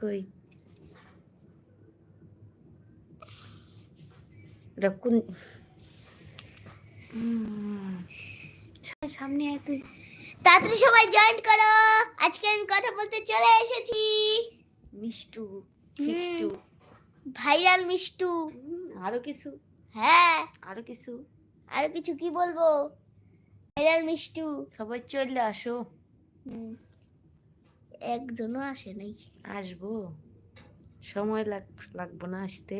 কই? এটা কোন সামনে আয় তুই। তাড়াতাড়ি সবাই জয়েন করো। আজকে আমি কথা বলতে চলে এসেছি। মিষ্টু মিষ্টু। ভাইরাল মিষ্টু। আরও কিছু? হ্যাঁ। আরও কিছু? আর কিছু কি বলব? ভাইরাল মিষ্টু। সবাই চলে আসো। হুম। একজনও আসে নাই আসবো সময় লাগ লাগবো না আসতে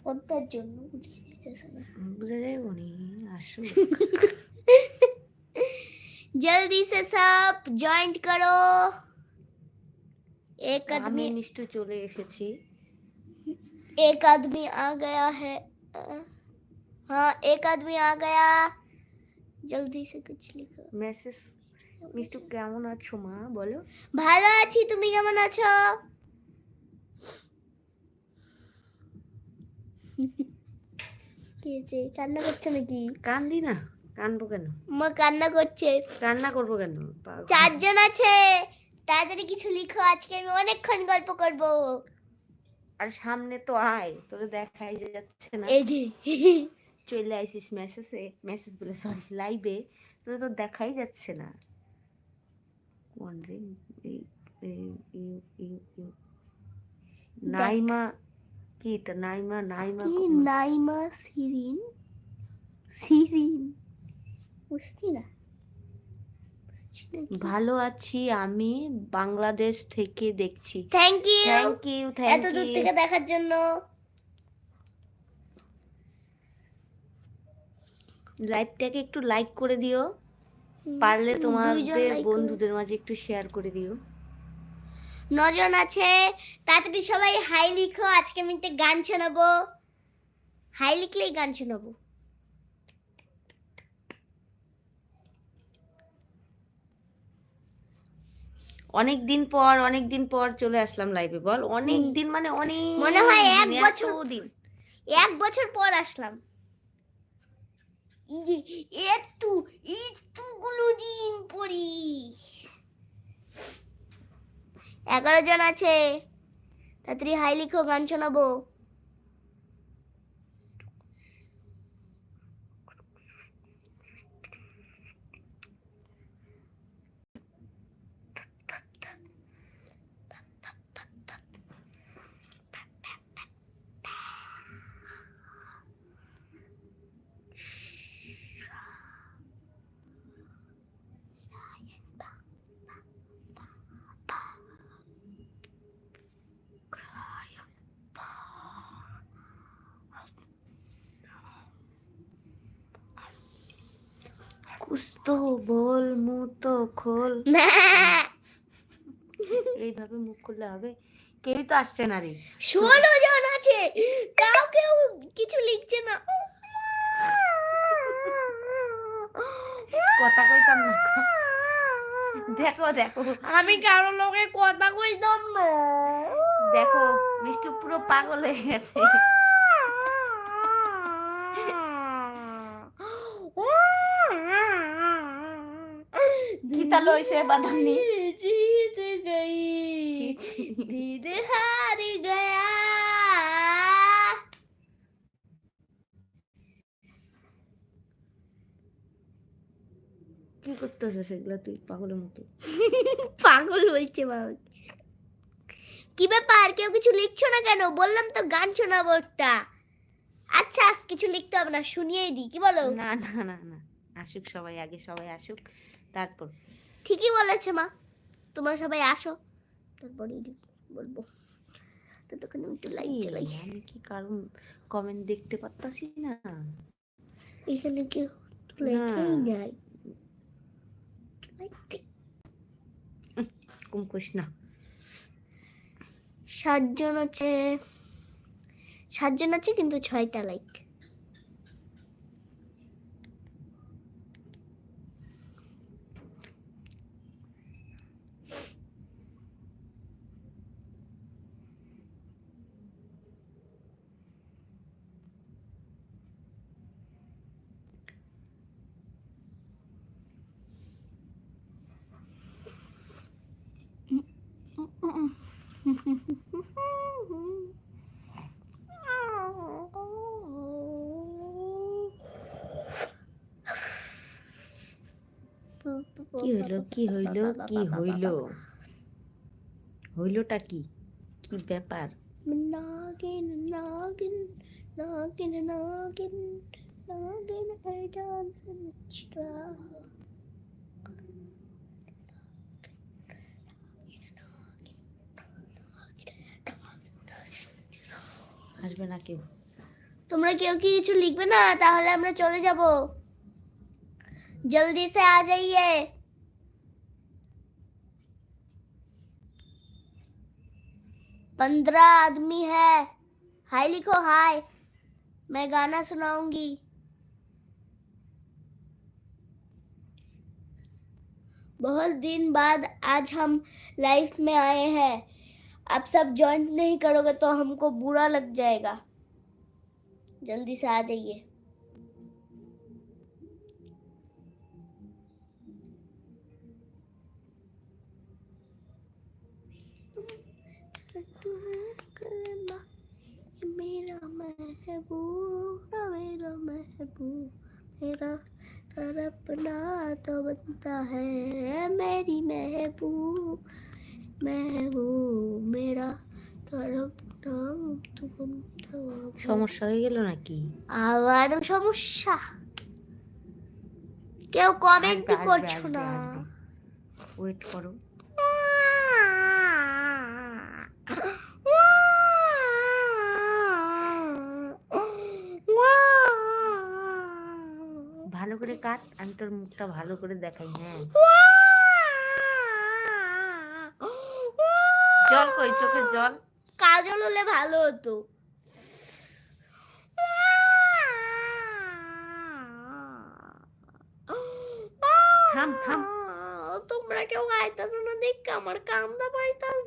পদ্মার জন্য বুঝে নিতেছে না বুঝা যাইব নি আসো जल्दी से सब जॉइंट करो एक আমি आदमी মিষ্টু চলে এসেছি एक आदमी आ गया है अ, हाँ एक आदमी आ गया जल्दी से कुछ लिखो মেসেজ মিষ্টু কেমন আছো মা? বলো। ভালো আছি তুমি কেমন আছো? কি হয়েছে কান্না করছে নাকি? কান্দি না কানবো কেন? মা কান্না করছে। কান্না করব কেন? চারজন আছে তাড়াতাড়ি কিছু লিখো আজকে আমি অনেকক্ষণ গল্প করব। আর সামনে তো আয় তোরে দেখাই যাচ্ছে না। এই যে চলে আইসিস মেসেজে মেসেজ বলে সরি লাইভে তোরে তো দেখাই যাচ্ছে না। কোন রে এই- এই- ইউ- ইউ- ইউ। নাইমা কি এটা নাইমা নাইমা কি নাইমা সিরিন সিরিন বুঝছি না ভালো আছি আমি বাংলাদেশ থেকে দেখছি। Thank you thank you thank এত দূর থেকে দেখার জন্য। লাইভটাকে একটু লাইক করে দিও। পারলে তোমাদের বন্ধুদের মাঝে একটু শেয়ার করে দিও। নজন আছে তাড়াতাড়ি সবাই হাই লিখো আজকে আমি একটা গান শোনাবো। হাই লিখলেই গান শোনাবো। অনেক দিন পর অনেক দিন পর চলে আসলাম লাইভে বল। অনেক দিন মানে অনেক মনে হয় এক বছর। দিন এক বছর পর আসলাম। এত এতগুলো দিন পরি এগারো জন আছে। তাড়াতাড়ি হাই লিখো গান শোনাবো। কুছ বল মুখ তো খোল। এইভাবে মুখ খুললে হবে। কেউই তো আসছে না রে। ষোলো জন আছে। তাও কেউ কিছু লিখছে না। কথা কইতাম না। দেখো দেখো। আমি কারও লোকে কথা কইতাম না। দেখো মিষ্টু পুরো পাগল হয়ে গেছে। ভালো হয়েছে জিত গই গয়া কি তুই? পাগলের মতো। পাগল বলছে বাবা। কি ব্যাপার? কেউ কিছু লিখছো না কেন? বললাম তো গান শোনাবো বোর্ডটা আচ্ছা কিছু লিখতে হবে না শুনিয়েই দিই। কি বলো? না না না না। আসুক সবাই আগে সবাই আসুক তারপর। ঠিকই বলেছে মা। তোমরা সবাই আসো। তারপরে বলব। ততক্ষণ আমি একটু লাইট চালাই আমি কি কারণ কমেন্ট দেখতে পারতাছি না? এখানে কেউ লেখাই। নাই কম করিস না। সাতজন আছে। সাতজন আছে কিন্তু ছয়টা লাইক কি হইল কি হইল? কি হইল? হইলটা কি? কি ব্যাপার? নাগিন নাগিন নাগিন নাগিন নাগিন আসবে না কেউ তোমরা কেউ কি কিছু লিখবে না তাহলে আমরা চলে যাব जल्दी से आ जाइए पंद्रह आदमी है हाय लिखो हाय मैं गाना सुनाऊंगी बहुत दिन बाद आज हम लाइफ में आए हैं आप सब ज्वाइन नहीं करोगे तो हमको बुरा लग जाएगा। जल्दी से आ जाइए। मेरा महबूब, मेरा तो बनता है। সমস্যা হয়ে গেল নাকি? আবার সমস্যা। কেউ কমেন্টই করছ না। ওয়েট করো। ভালো করে কাট আমি তোর মুখটা ভালো করে দেখাই হ্যাঁ। জল কই? চোখের জল? কাজল হলে ভালো হতো। থাম থাম। তোমরা কেউ আইতাছ না দেখ আমার কামদা পাইতাছ।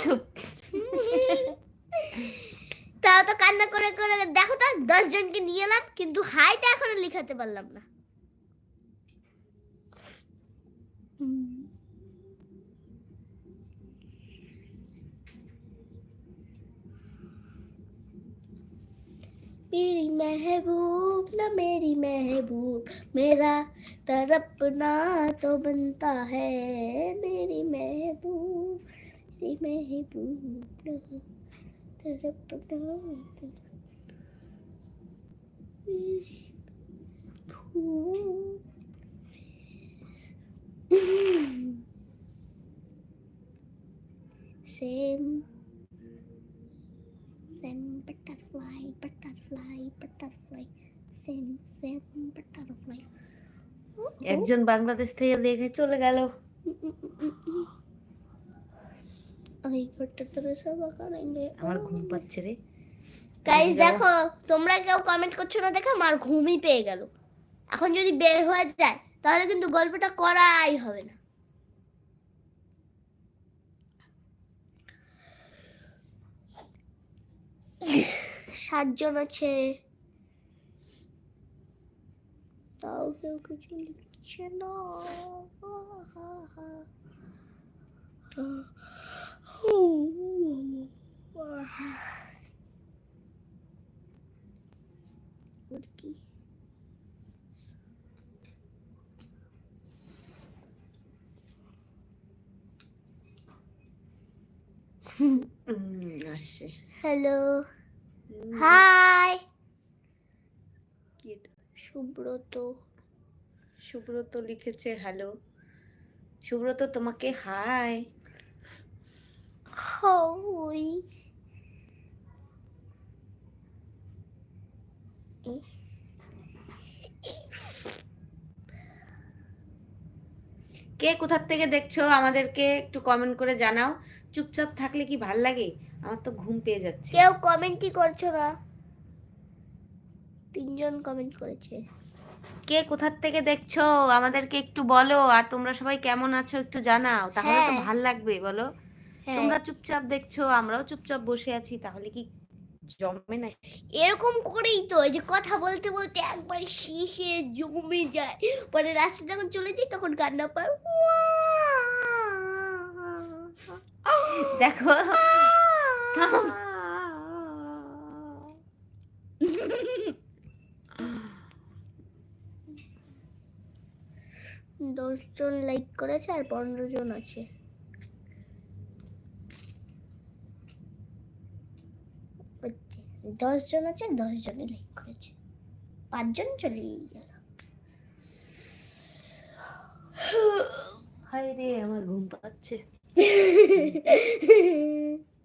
চুপ। তাও তো কান্না করে করে দেখো তো দশ জনকে নিয়ে এলাম কিন্তু হাইটা এখনও লিখাতে পারলাম না। मेरी महबूब, ना मेरी महबूब, मेरा तरपना तो बनता है। मेरी महबूब मेरी महबूब तरपना तो same. sen butterfly butterfly butterfly. Sen sen butterfly. Oh, oh. একজন বাংলাদেশ থেকে দেখে চলে গেল। ওই ঘরটা তো সব করেঙ্গে আমার ঘুম পাচ্ছে রে। গাইস দেখো তোমরা কেউ কমেন্ট করছ না দেখো আমার ঘুমই পেয়ে গেল। এখন যদি বের হয়ে যায় তাহলে কিন্তু গল্পটা করাই হবে না। সাতজন আছে। তাও কেউ কিছু লিখছে না। হ্যালো। হাই। সুব্রত। সুব্রত লিখেছে হ্যালো। সুব্রত তোমাকে হাই। হই কে কোথার থেকে দেখছ আমাদেরকে একটু কমেন্ট করে জানাও। চুপচাপ থাকলে কি ভালো লাগে? আমার তো ঘুম পেয়ে যাচ্ছে। কেউ কমেন্টই করছ না। তিনজন কমেন্ট করেছে। কে কোথার থেকে দেখছ? আমাদেরকে একটু বলো আর তোমরা সবাই কেমন আছো একটু জানাও। তাহলে তো হ্যাঁ। ভালো লাগবে বলো। হ্যাঁ। তোমরা চুপচাপ দেখছ আমরাও চুপচাপ বসে আছি তাহলে কি জমে না? এরকম করেই তো এই যে কথা বলতে বলতে একবার শেষে জমে যায়। পরে লাস্টে যখন চলে যাই তখন কান্না পায়। দেখো থাম। দশজন লাইক করেছে আর পনেরো জন আছে দশজন আছে দশ জনে লাইক করেছে। পাঁচজন চলে গেল। হায় রে আমার ঘুম পাচ্ছে।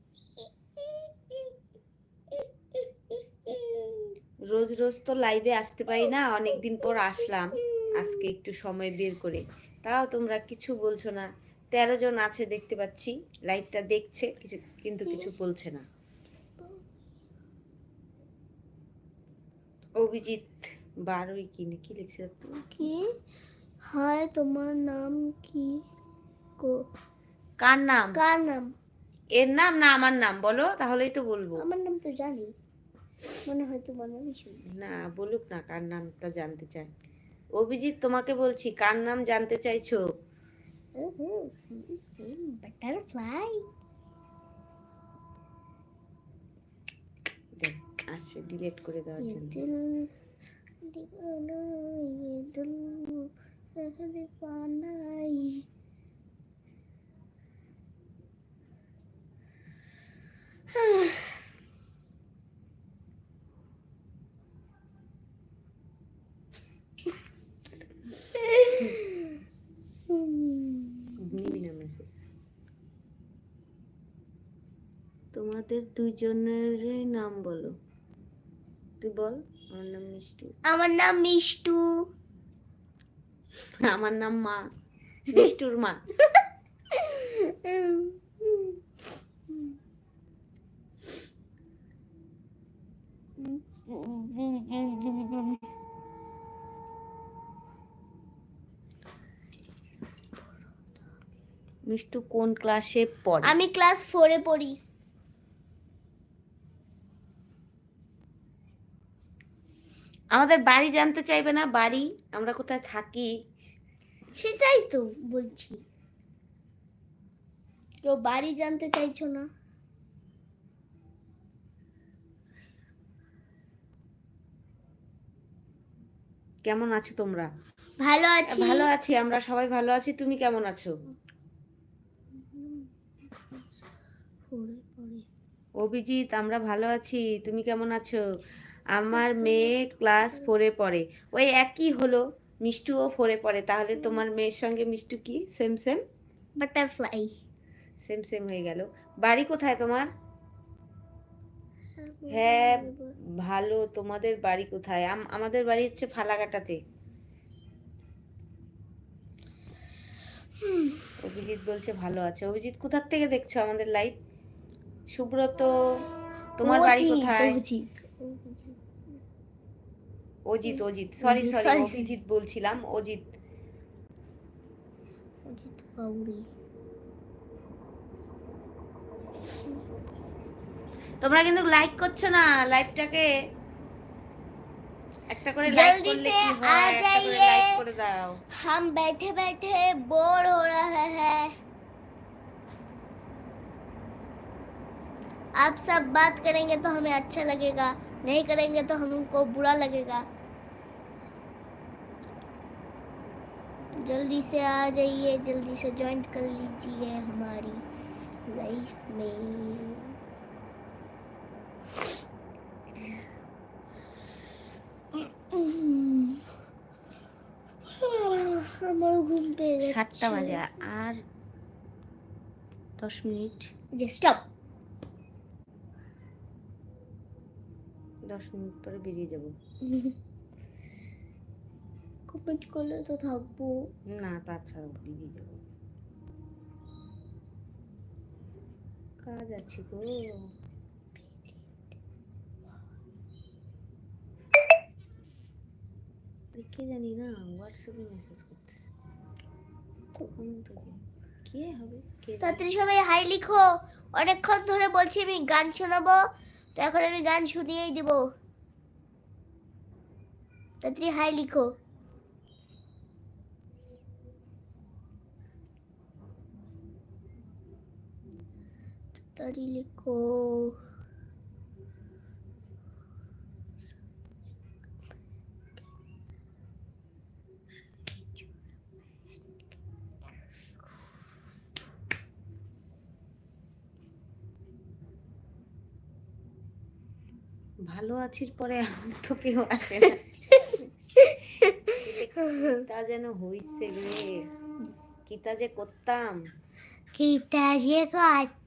রোজ রোজ তো লাইভে আসতে পারি না অনেকদিন পর আসলাম। আজকে একটু সময় বের করে। তাও তোমরা কিছু বলছো না। তেরো জন আছে দেখতে পাচ্ছি লাইভটা দেখছে কিছু কিন্তু কিছু বলছে না। অভিজিৎ বারোই কি না কি লিখছে? কি? হায় তোমার নাম কি কো কার নাম? কার নাম? এর নাম না আমার নাম বলো তাহলেই তো বলব। আমার নাম তো জানি। মনে হয় হয়তো বলবে না বলুক না কার নামটা জানতে চাই অভিজিৎ তোমাকে বলছি কার নাম জানতে চাইছো? বাটারফ্লাই আসে ডিলিট করে দেওয়ার জন্য। Ah. তোমাদের দুইজনেরই নাম বলো। তুই বল আমার নাম মিষ্টু। আমার নাম মিষ্টু। আমার নাম মা মিষ্টুর মা। মিষ্টু কোন ক্লাসে পড়ে? আমি ক্লাস ফোরে পড়ি। আমাদের বাড়ি জানতে চাইবে না বাড়ি আমরা কোথায় থাকি? সেটাই তো বলছি। কেউ বাড়ি জানতে চাইছো না? কেমন আছো তোমরা? ভালো আছি। ভালো আছি আমরা সবাই ভালো আছি তুমি কেমন আছো? অভিজিৎ আমরা ভালো আছি তুমি কেমন আছো? আমার মেয়ে ক্লাস ফোরে পড়ে। ওই একই হলো মিষ্টুও ফোরে পড়ে। তাহলে তোমার মেয়ের সঙ্গে মিষ্টু কি? Same same butterfly same same হয়ে গেল। বাড়ি কোথায় তোমার? হ্যাঁ ভালো। তোমাদের বাড়ি কোথায়? আমাদের বাড়ি হচ্ছে ফালাকাটাতে। অভিজিৎ বলছে ভালো আছে। অভিজিৎ কোথার থেকে দেখছ আমাদের লাইভ সুব্রত তোমার বাড়ি কোথায়? Ajit, Ajit Ajit sorry Ajit, sorry sorry, Abhijit বলছিলাম অজিত অজিত বাউরি তোমরা কিন্তু লাইক করছো না লাইভটাকে একটা করে লাইক জলদি করলে সে কি আ হয় একটা করে যাইয়ে। লাইক করে দাও हम बैठे बैठे बोर हो रहे हैं आप सब बात करेंगे तो हमें अच्छा लगेगा नहीं करेंगे तो हमको बुरा लगेगा जल्दी से आ जाइए जल्दी से ज्वाइन कर लीजिए हमारी लाइफ में আমার ঘুম পেয়ে যাচ্ছে সাতটা বাজে আর দশ মিনিট যে স্টপ দশ মিনিট পরে বেরিয়ে যাব কমেন্ট করলে তো থাকব। না তাছাড়া বেরিয়ে যাব কাজ আছে গো। কে জানি না হোয়াটসঅ্যাপে মেসেজ করতেছে। কখন থেকে কে। হবে? কে তাড়াতাড়ি সবাই হাই লিখো। অনেকক্ষণ ধরে বলছি আমি গান শোনাবো। তো এখন আমি গান শুনিয়েই দিব। তাড়াতাড়ি হাই লিখো। তাড়াতাড়ি লিখো ভালো আছিস পরে তো কেউ আসে না। তা যেন হইছে রে। কিতা যে করতাম। কিতা যে করতাম।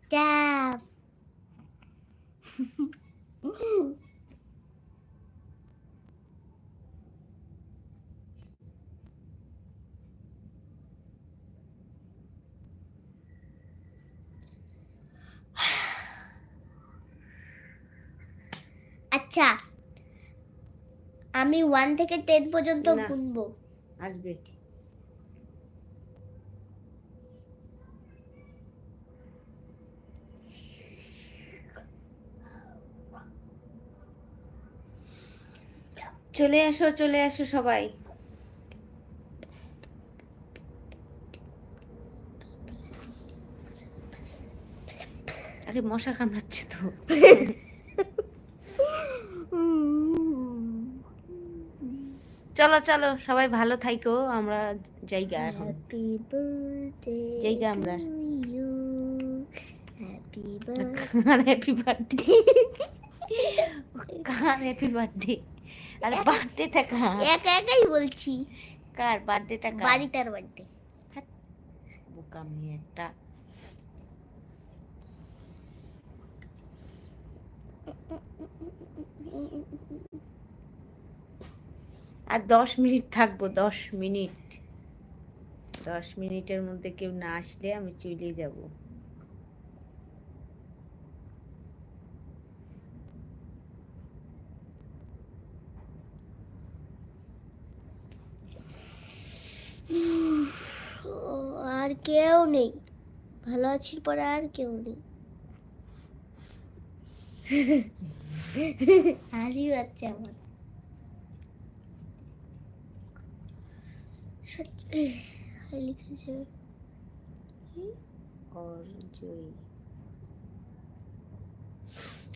আচ্ছা আমি ওয়ান থেকে টেন পর্যন্ত। গুনবো। আসবে। চলে আসো চলে আসো সবাই। আরে মশা কামড়াচ্ছে তো। চলো চলো সবাই ভালো থাইকো আমরা জায়গা এখন। জায়গা আমরা। হ্যাপি বার্থডে হ্যাপি বার্থডে কার হ্যাপি বার্থডে আরে বার্থডেটা কার? একা একাই বলছি। কার বার্থডেটা কার? বাড়িটার বার্থডে। বোকামি একটা। আর দশ মিনিট থাকব দশ মিনিট। দশ মিনিটের মধ্যে কেউ না আসলে আমি চলে যাব। আর কেউ নেই। ভালো আছিস পরে আর কেউ নেই। হাসি পাচ্ছে আমার। লিখেছে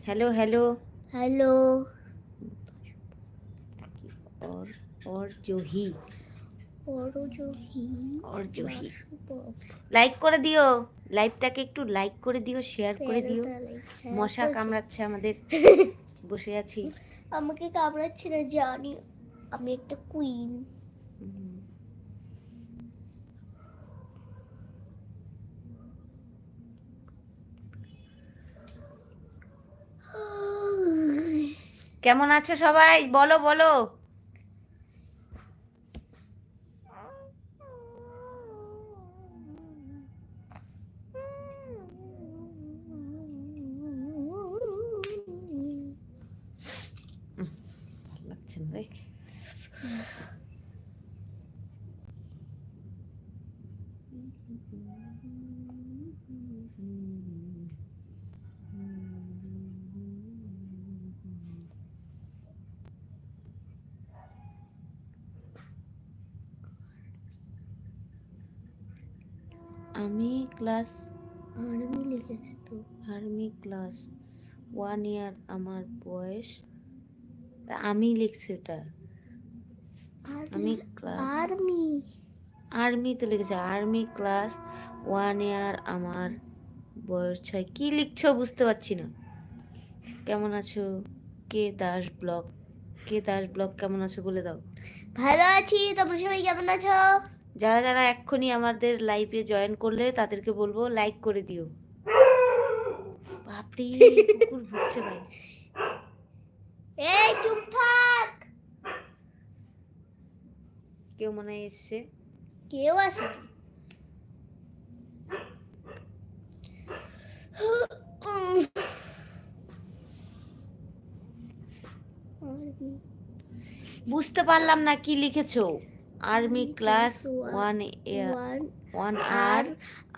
হ্যালো হ্যালো। হ্যালো। অর অর্জহি বাসুদেব। লাইক করে দিও। লাইভটাকে একটু লাইক করে দিও শেয়ার করে দিও। হ্যাঁ, মশা কামড়াচ্ছে আমাদের। বসে আছি। আমাকে কামড়াচ্ছে না জানি। আমি একটা কুইন কেমন আছো সবাই? বলো বলো। রে আমি ক্লাস আর্মি লিখেছি তো। আর্মি ক্লাস ওয়ান ইয়ার আমার বয়স। আমি লিখছি ওটা আমি আর্মি আর্মি তো লিখেছে আর্মি ক্লাস ওয়ান ইয়ার আমার বয়স ছয়। কি লিখছো বুঝতে পারছি না। কেমন আছো? K Das blog K Das blog কেমন আছো বলে দাও। ভালো আছি তোমরা সবাই কেমন আছো? যারা যারা এক্ষুনি আমাদের লাইভে জয়েন করলে তাদেরকে বলব লাইক করে দিও। বাপরে কুকুর ভুগছে ভাই। এই চুপ থাক। কেউ মনে হয় এসছে। কেউ আসে বুঝতে পারলাম না কি লিখেছো। আর্মি ক্লাস ওয়ান ওয়ান আর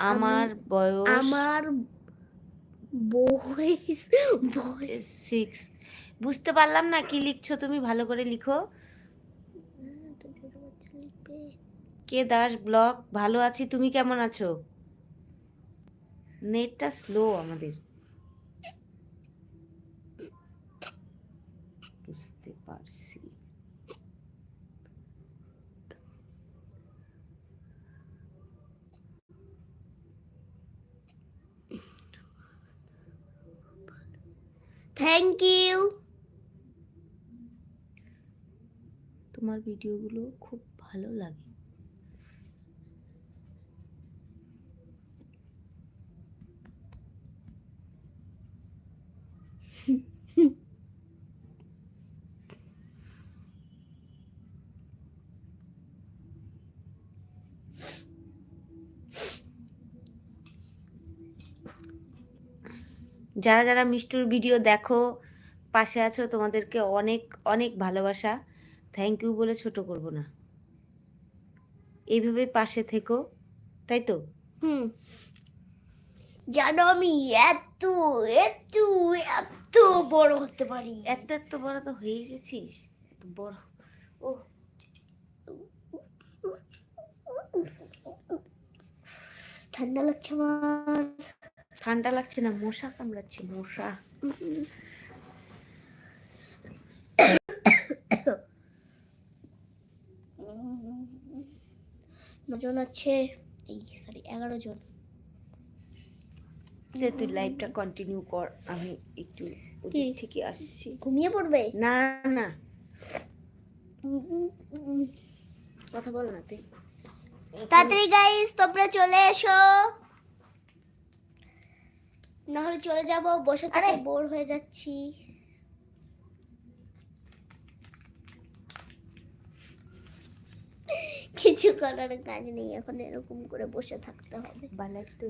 আমার বয়স আমার বয়স বয়স সিক্স বুঝতে পারলাম না কি লিখছো তুমি, ভালো করে লিখো। কে দাস ব্লগ ভালো আছি, তুমি কেমন আছো? নেটটা স্লো আমাদের। বুঝতে পারছি। থ্যাংক ইউ তোমার ভিডিওগুলো খুব ভালো লাগে। যারা যারা মিষ্টুর ভিডিও দেখো, পাশে আছো, তোমাদেরকে অনেক অনেক ভালোবাসা। থ্যাংক ইউ বলে ছোট করব না। এইভাবে পাশে থেকো তাই তো? হুম। জানো আমি এত এত এত বড় হতে পারি। এত এত বড় তো হয়ে গেছিস। এত বড়। ও। ঠান্ডা লাগছে আমার। ঠান্ডা লাগছে না মশা কামড়াচ্ছে মশা। নজন আছে। এই সরি এগারো জন। যে তুই লাইভটা কন্টিনিউ কর আমি একটু ওদিক থেকে আসছি। ঘুমিয়ে পড়বে? না না। কথা বল না তুই। তাড়াতাড়ি গাইস তোমরা চলে এসো। না হলে চলে যাব বসে থেকে বোর হয়ে যাচ্ছি। কিছু করার কাজ নেই এখন এরকম করে বসে থাকতে হবে। বালাই তো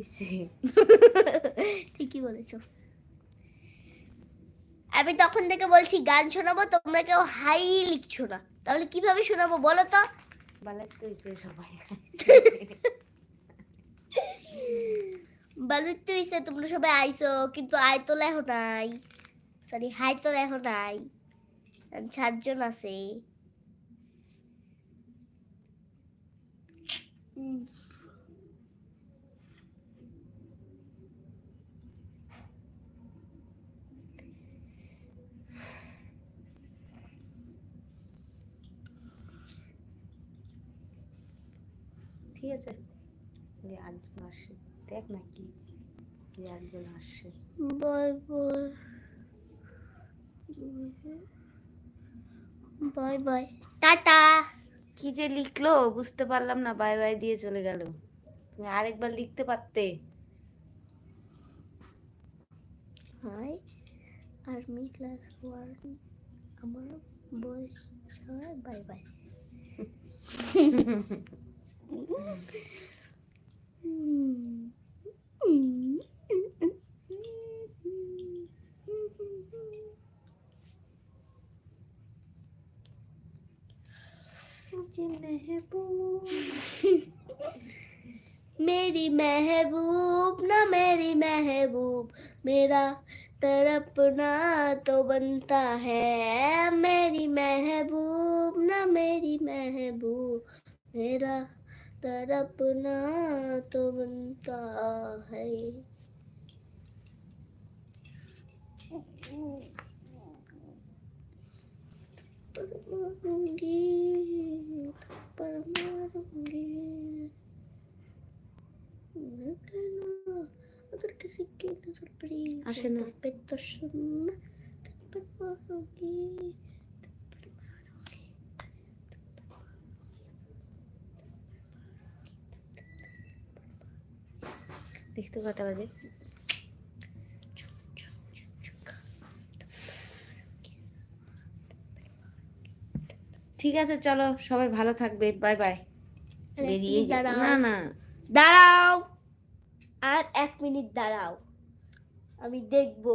ঠিকই বলেছ। আমি তখন থেকে বলছি গান শোনাবো তোমরা কেউ হাই লিখছো না। তাহলে কীভাবে শোনাবো বলো তো? সবাই। বালুর তো তোমরা সবাই আইছো কিন্তু আয় তো লেখো নাই। সরি হাই তো লেখো নাই। সাতজন আছে। ঠিক আছে। যে আটজন আসে দেখ না কি যে আটজন বাই বাই বাই টাটা। কি যে লিখলো বুঝতে পারলাম না বাই বাই দিয়ে চলে গেল। তুমি আরেকবার লিখতে পারতে। হাই আর্মি ক্লাস ওয়ান আমার বয়স বাই বাই। मुझे महबूब। मेरी महबूब ना मेरी महबूब मेरा तरपना तो बनता है। मेरी महबूब ना मेरी महबूब मेरा तरपना तो बनता है। मारूंगी पर मारूंगी मैं कहना अगर किसी की नजर पड़ी আসে না। पे तो सुन तब पर मारूंगी तब पर मारूंगी দেখতে কটা বাজে ঠিক আছে চলো সবাই ভালো থাকবে বাই বাই বেরিয়ে না না। দাঁড়াও। আর এক মিনিট দাঁড়াও। আমি দেখব।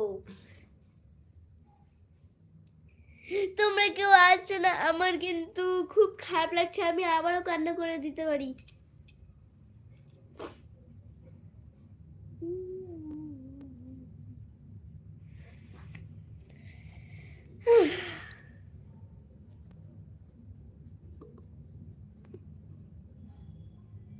তোমরা কেউ আসছো না আমার কিন্তু খুব খারাপ লাগছে আমি আবারও কান্না করে দিতে পারি।